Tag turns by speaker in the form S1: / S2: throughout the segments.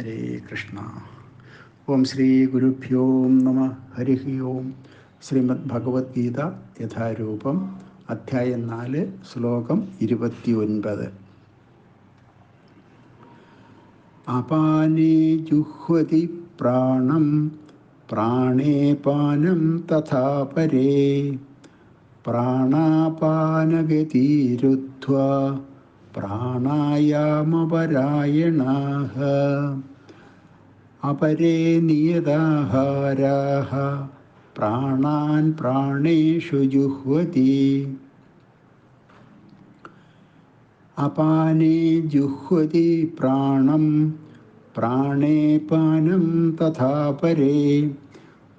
S1: ഹരേ കൃഷ്ണ. ഓം ശ്രീ ഗുരുഭ്യോം നമ. ഹരി ഓം. ശ്രീമദ് ഭഗവത്ഗീത യഥാരൂപം അധ്യായം നാല് ശ്ലോകം ഇരുപത്തി ഒൻപത് അപാനേ ജുഹ്വതി പ്രാണം പ്രാണേ പാനം തഥാ പരേ. പ്രാണാപാനഗതിരുദ്ധ്വാ. പ്രാണായാമപരായണാः അപരേ നിയതാഹാരാഹ. പ്രാണാൻ പ്രാണേഷു ജുഹ്വതി. അപാനേ ജുഹ്വതി പ്രാണം. പ്രാണേ പാനം തഥാ പരേ.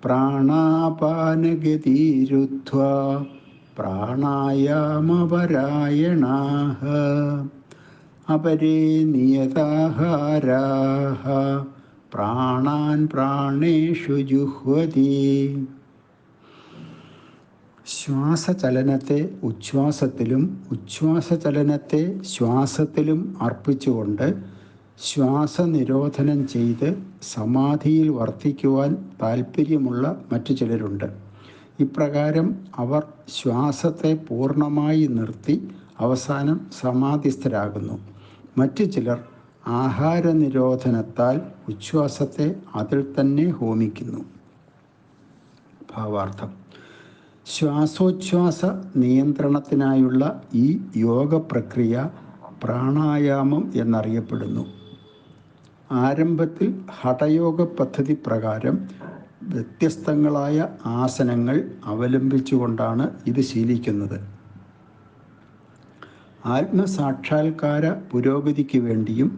S1: പ്രാണാപാനഗതിരുദ്ധ്വാ. പ്രാണായാമപരായണാः അപരേ നിയതാഹാരാः പ്രാണാൻ പ്രാണേഷു ജുഹ്വതി. ശ്വാസചലനത്തെ ഉച്ഛ്വാസത്തിലും ഉച്ഛ്വാസചലനത്തെ ശ്വാസത്തിലും അർപ്പിച്ചുകൊണ്ട് ശ്വാസനിരോധനം ചെയ്ത് സമാധിയിൽ വർദ്ധിക്കുവാൻ താല്പര്യമുള്ള മറ്റു ചിലരുണ്ട്. ഇപ്രകാരം അവർ ശ്വാസത്തെ പൂർണമായി നിർത്തി അവസാനം സമാധിസ്ഥരാകുന്നു. മറ്റു ചിലർ ആഹാര നിരോധനത്താൽ ഉച്ഛ്വാസത്തെ അതിൽ തന്നെ ഹോമിക്കുന്നു. ഭാവാർത്ഥം. ശ്വാസോച്ഛ്വാസ നിയന്ത്രണത്തിനായുള്ള ഈ യോഗ പ്രക്രിയ പ്രാണായാമം എന്നറിയപ്പെടുന്നു. ആരംഭത്തിൽ ഹഠയോഗ പദ്ധതി പ്രകാരം വ്യത്യസ്തങ്ങളായ ആസനങ്ങൾ അവലംബിച്ചുകൊണ്ടാണ് ഇത് ശീലിക്കുന്നത്. ആത്മസാക്ഷാത്കാര പുരോഗതിക്ക് വേണ്ടിയും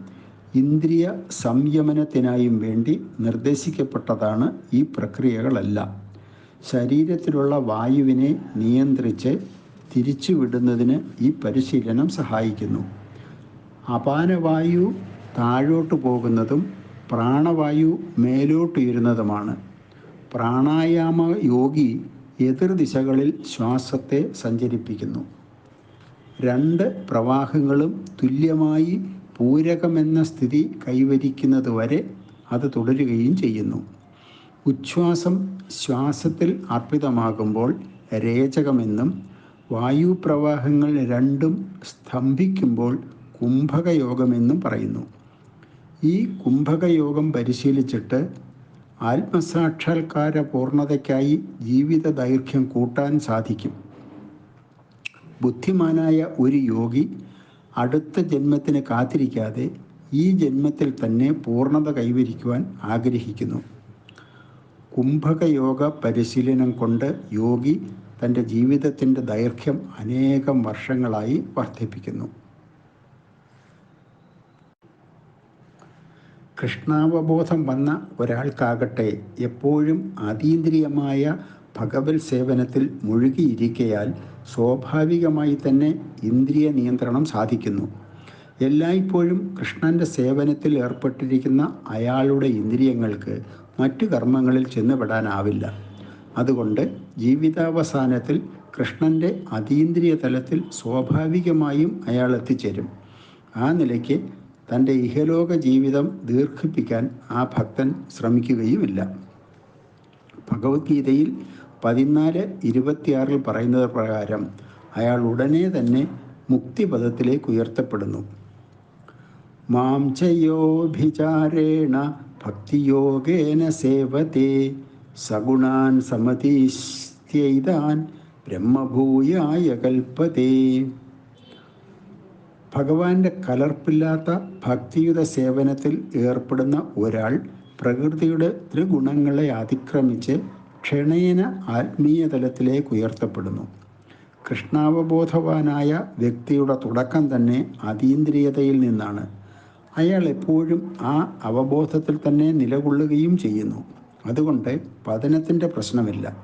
S1: ഇന്ദ്രിയ സംയമനത്തിനായും വേണ്ടി നിർദ്ദേശിക്കപ്പെട്ടതാണ് ഈ പ്രക്രിയകളെല്ലാം. ശരീരത്തിലുള്ള വായുവിനെ നിയന്ത്രിച്ച് തിരിച്ചുവിടുന്നതിന് ഈ പരിശീലനം സഹായിക്കുന്നു. അപാനവായു താഴോട്ട് പോകുന്നതും പ്രാണവായു മേലോട്ടുയരുന്നതുമാണ്. പ്രാണായാമ യോഗി എതിർദിശകളിൽ ശ്വാസത്തെ സഞ്ചരിപ്പിക്കുന്നു. രണ്ട് പ്രവാഹങ്ങളും തുല്യമായി പൂരകമെന്ന സ്ഥിതി കൈവരിക്കുന്നതുവരെ അത് തുടരുകയും ചെയ്യുന്നു. ഉച്ഛ്വാസം ശ്വാസത്തിൽ അർപ്പിതമാകുമ്പോൾ രേചകമെന്നും വായുപ്രവാഹങ്ങൾ രണ്ടും സ്തംഭിക്കുമ്പോൾ കുംഭകയോഗമെന്നും പറയുന്നു. ഈ കുംഭകയോഗം പരിശീലിച്ചിട്ട് ആത്മസാക്ഷാത്കാര പൂർണതയ്ക്കായി ജീവിത ദൈർഘ്യം കൂട്ടാൻ സാധിക്കും. ബുദ്ധിമാനായ ഒരു യോഗി അടുത്ത ജന്മത്തിന് കാത്തിരിക്കാതെ ഈ ജന്മത്തിൽ തന്നെ പൂർണത കൈവരിക്കുവാൻ ആഗ്രഹിക്കുന്നു. കുംഭകയോഗ പരിശീലനം കൊണ്ട് യോഗി തന്റെ ജീവിതത്തിന്റെ ദൈർഘ്യം അനേകം വർഷങ്ങളായി വർദ്ധിപ്പിക്കുന്നു. കൃഷ്ണാവബോധം വന്ന ഒരാൾക്കാകട്ടെ എപ്പോഴും അതീന്ദ്രിയമായ ഭഗവത് സേവനത്തിൽ മുഴുകിയിരിക്കയാൽ സ്വാഭാവികമായി തന്നെ ഇന്ദ്രിയ നിയന്ത്രണം സാധിക്കുന്നു. എല്ലായ്പ്പോഴും കൃഷ്ണന്റെ സേവനത്തിൽ ഏർപ്പെട്ടിരിക്കുന്ന അയാളുടെ ഇന്ദ്രിയങ്ങൾക്ക് മറ്റു കർമ്മങ്ങളിൽ ചെന്നുപെടാനാവില്ല. അതുകൊണ്ട് ജീവിതാവസാനത്തിൽ കൃഷ്ണന്റെ അതീന്ദ്രിയ തലത്തിൽ സ്വാഭാവികമായും അയാൾ എത്തിച്ചേരും. ആ നിലയ്ക്ക് തന്റെ ഇഹലോക ജീവിതം ദീർഘിപ്പിക്കാൻ ആ ഭക്തൻ ശ്രമിക്കുകയുമില്ല. ഭഗവത്ഗീതയിൽ പതിനാല് ഇരുപത്തിയാറിൽ പറയുന്നത് പ്രകാരം അയാൾ ഉടനെ തന്നെ മുക്തിപദത്തിലേക്ക് ഉയർത്തപ്പെടുന്നു. മാംസയോഭിചാരേണ ഭക്തിയോഗേന സേവത്തെ സഗുണാൻ സമതീസ്ത്യൈതാൻ ബ്രഹ്മഭൂയായ കൽപ്പതേ ഭഗവാന്റെ കലർപ്പില്ലാത്ത ഭക്തിയുടെ സേവനത്തിൽ ഏർപ്പെടുന്ന ഒരാൾ പ്രകൃതിയുടെ ത്രിഗുണങ്ങളെ അതിക്രമിച്ച് ക്ഷണേന ആത്മീയ തലത്തിലേക്ക് ഉയർത്തപ്പെടുന്നു. കൃഷ്ണാവബോധവാനായ വ്യക്തിയുടെ തുടക്കം തന്നെ അതീന്ദ്രിയതയിൽ നിന്നാണ്. അയാൾ എപ്പോഴും ആ അവബോധത്തിൽ തന്നെ നിലകൊള്ളുകയും ചെയ്യുന്നു. അതുകൊണ്ട് പതനത്തിന്റെ പ്രശ്നമില്ല.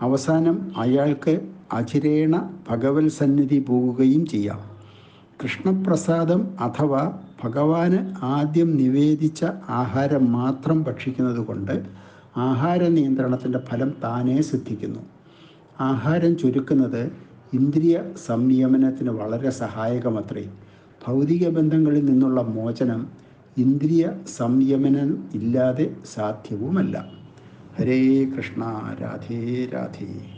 S1: അവസാനം അയാൾക്ക് അചിരേണ ഭഗവത് സന്നിധി പോകുകയും ചെയ്യാം. കൃഷ്ണപ്രസാദം അഥവാ ഭഗവാന് ആദ്യം നിവേദിച്ച ആഹാരം മാത്രം ഭക്ഷിക്കുന്നത് കൊണ്ട് ആഹാര നിയന്ത്രണത്തിന്റെ ഫലം താനേ സിദ്ധിക്കുന്നു. ആഹാരം ചുരുക്കുന്നത് ഇന്ദ്രിയ സംയമനത്തിന് വളരെ സഹായകമത്രേ. ഭൗതിക ബന്ധങ്ങളിൽ നിന്നുള്ള മോചനം ഇന്ദ്രിയ സംയമനം ഇല്ലാതെ സാധ്യവുമല്ല. ഹരേ കൃഷ്ണ രാധേ രാധേ.